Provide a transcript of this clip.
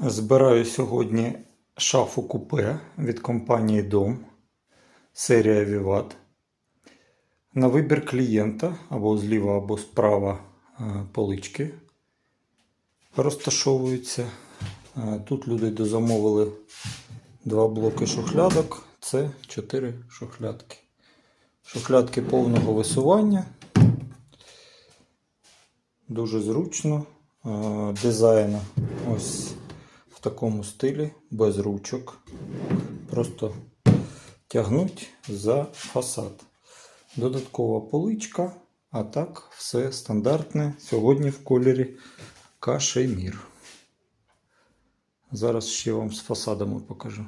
Збираю сьогодні шафу купе від компанії Дом, серія Vivat. На вибір клієнта або зліва, або справа е, полички розташовуються. Е, Тут люди дозамовили два блоки шухлядок. Це чотири шухлядки. Шухлядки повного висування. Дуже зручно. Е, Дизайн ось в такому стилі, без ручок. Просто тягнуть за фасад. Додаткова поличка, а так все стандартне. Сьогодні в кольорі кашемір. Зараз ще вам з фасадами покажу.